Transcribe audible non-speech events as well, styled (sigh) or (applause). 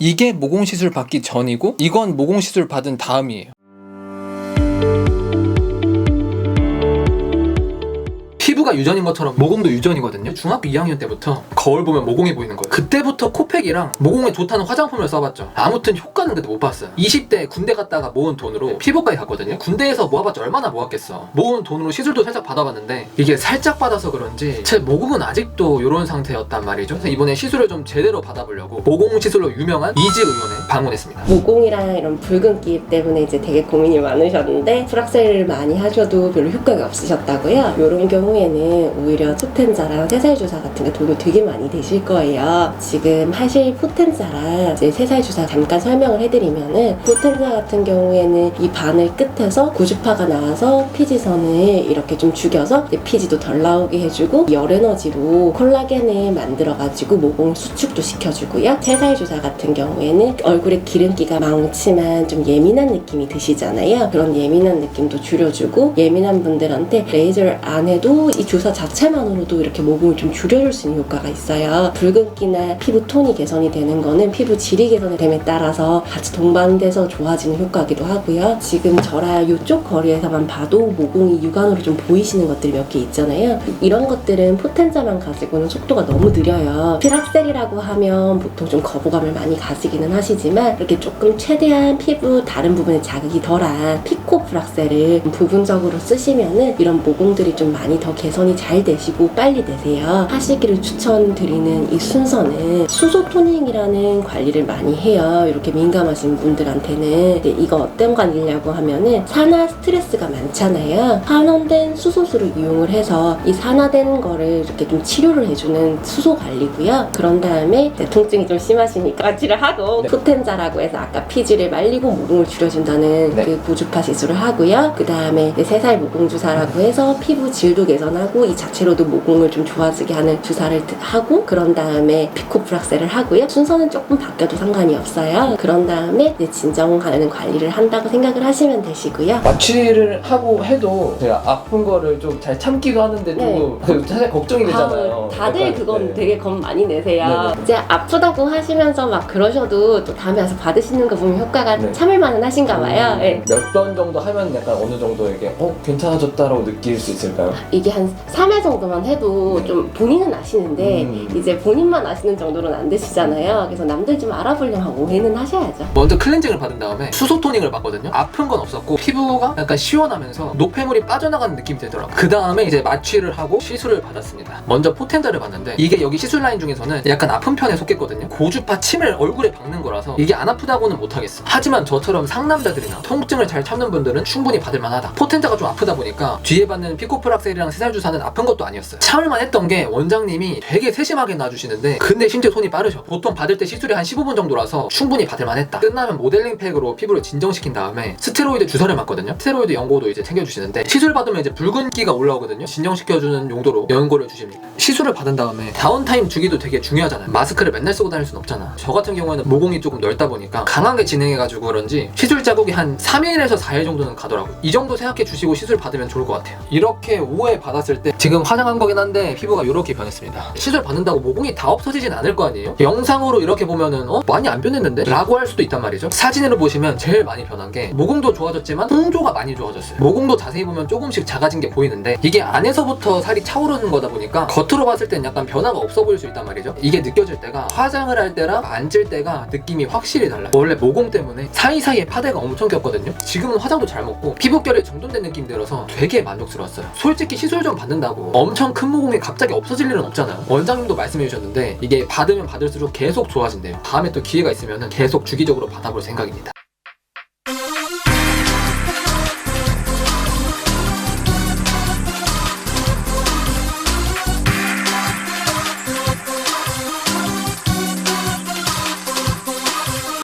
이게 모공 시술 받기 전이고 이건 모공 시술 받은 다음이에요. 피부가 유전인 것처럼 모공도 유전이거든요. 중학교 2학년 때부터 거울 보면 모공이 보이는 거예요. 그때부터 코팩이랑 모공에 좋다는 화장품을 써봤죠. 아무튼 효과는 근데 못 봤어요. 20대 군대 갔다가 모은 돈으로 피부과에 갔거든요. 군대에서 모아봤자 얼마나 모았겠어. 모은 돈으로 시술도 살짝 받아봤는데 이게 살짝 받아서 그런지 제 모공은 아직도 이런 상태였단 말이죠. 그래서 이번에 시술을 좀 제대로 받아보려고 모공 시술로 유명한 이지 의원에 방문했습니다. 모공이랑 이런 붉은기 때문에 이제 되게 고민이 많으셨는데 프락셀을 많이 하셔도 별로 효과가 없으셨다고요. 이런 경우에는 오히려 포텐자랑 세살 주사 같은 게 도움이 되게 많이 되실 거예요. 지금 하실 포텐자랑 이제 세살 주사 잠깐 설명을 해드리면은 포텐자 같은 경우에는 이 바늘 끝에서 고주파가 나와서 피지선을 이렇게 좀 죽여서 피지도 덜 나오게 해주고 열 에너지로 콜라겐을 만들어가지고 모공 수축도 시켜주고요. 세살 주사 같은 경우에는 얼굴에 기름기가 많지만 좀 예민한 느낌이 드시잖아요. 그런 예민한 느낌도 줄여주고 예민한 분들한테 레이저를 안 해도 이 주사 자체만으로도 이렇게 모공을 좀 줄여줄 수 있는 효과가 있어요. 붉은기나 피부 톤이 개선이 되는 거는 피부 질이 개선이 됨에 따라서 같이 동반돼서 좋아지는 효과기도 하고요. 지금 저랑 이쪽 거리에서만 봐도 모공이 육안으로 좀 보이시는 것들이 몇 개 있잖아요. 이런 것들은 포텐자만 가지고는 속도가 너무 느려요. 피락셀이라고 하면 보통 좀 거부감을 많이 가지기는 하시지만 이렇게 조금 최대한 피부 다른 부분에 자극이 덜한 피코 프락셀을 부분적으로 쓰시면은 이런 모공들이 좀 많이 더 개선 이 잘 되시고 빨리 되세요. 하시기를 추천드리는 이 순서는 수소 토닝이라는 관리를 많이 해요. 이렇게 민감하신 분들한테는 이거 어떤 관리냐고 하면은 산화 스트레스가 많잖아요. 환원된 수소수를 이용을 해서 이 산화된 거를 이렇게 좀 치료를 해주는 수소 관리고요. 그런 다음에 통증이 좀 심하시니까 마취를 하고 네. 포텐자라고 해서 아까 피지를 말리고 모공을 줄여준다는 네. 그 고주파 시술을 하고요. 그 다음에 세살 모공 주사라고 해서 피부 질도 개선하고 이 자체로도 모공을 좀 좋아지게 하는 주사를 드- 하고 그런 다음에 피코 프락셀을 하고요. 순서는 조금 바뀌어도 상관이 없어요. 그런 다음에 이제 진정 가는 관리를 한다고 생각을 하시면 되시고요. 마취를 하고 해도 제가 아픈 거를 좀 잘 참기도 하는데 네. (laughs) 조금 사실 걱정이 되잖아요. 아, 다들 약간, 그건 네. 되게 겁 많이 내세요. 네네. 이제 아프다고 하시면서 막 그러셔도 또 다음에 와서 받으시는 거 보면 효과가 네. 참을 만은 하신가 봐요. 음, 예. 몇번 정도 하면 약간 어느 정도 이게 어 괜찮아졌다라고 느낄 수 있을까요? 이게 한 3회 정도만 해도 네. 좀 본인은 아시는데 음. 이제 본인만 아시는 정도로는 안 되시잖아요. 그래서 남들 좀 알아보려면 한 5회는 하셔야죠. 먼저 클렌징을 받은 다음에 수소 토닝을 받거든요. 아픈 건 없었고 피부가 약간 시원하면서 노폐물이 빠져나가는 느낌이 들더라고요. 그 다음에 이제 마취를 하고 시술을 받았습니다. 먼저 포텐자를 받는데 이게 여기 시술 라인 중에서는 약간 아픈 편에 속했거든요. 고주파 침을 얼굴에 박는 거라서 이게 안 아프다고는 못하겠어. 하지만 저처럼 상남자들이나 통증을 잘 참는 분들은 충분히 받을 만하다. 포텐자가 좀 아프다 보니까 뒤에 받는 피코프락셀이랑 세살 주 사는 아픈 것도 아니었어요. 참을만 했던 게 원장님이 되게 세심하게 놔주시는데 근데 심지어 손이 빠르셔. 보통 받을 때 시술이 한 15분 정도라서 충분히 받을 만 했다. 끝나면 모델링 팩으로 피부를 진정시킨 다음에 스테로이드 주사를 맞거든요. 스테로이드 연고도 이제 챙겨주시는데 시술 받으면 이제 붉은기가 올라오거든요. 진정시켜주는 용도로 연고를 주십니다. 시술을 받은 다음에 다운타임 주기도 되게 중요하잖아요. 마스크를 맨날 쓰고 다닐 순 없잖아. 저 같은 경우에는 모공이 조금 넓다 보니까 강하게 진행해가지고 그런지 시술 자국이 한 3일에서 4일 정도는 가더라고요. 이 정도 생각해 주시고 시술 받으면 좋을 것 같아요. 이렇게 5회 받았을 때 지금 화장한 거긴 한데 피부가 이렇게 변했습니다. 시술 받는다고 모공이 다 없어지진 않을 거 아니에요? 영상으로 이렇게 보면은 어? 많이 안 변했는데? 라고 할 수도 있단 말이죠. 사진으로 보시면 제일 많이 변한 게 모공도 좋아졌지만 홍조가 많이 좋아졌어요. 모공도 자세히 보면 조금씩 작아진 게 보이는데 이게 안에서부터 살이 차오르는 거다 보니까 겉으로 봤을 땐 약간 변화가 없어 보일 수 있단 말이죠. 이게 느껴질 때가 화장을 할 때랑 앉을 때가 느낌이 확실히 달라요. 원래 모공 때문에 사이사이에 파데가 엄청 꼈거든요. 지금은 화장도 잘 먹고 피부결이 정돈된 느낌 들어서 되게 만족스러웠어요. 솔직히 시술 좀 받는다고 엄청 큰 모공이 갑자기 없어질 일은 없잖아요. 원장님도 말씀해 주셨는데 이게 받으면 받을수록 계속 좋아진대요. 다음에 또 기회가 있으면 계속 주기적으로 받아볼 생각입니다.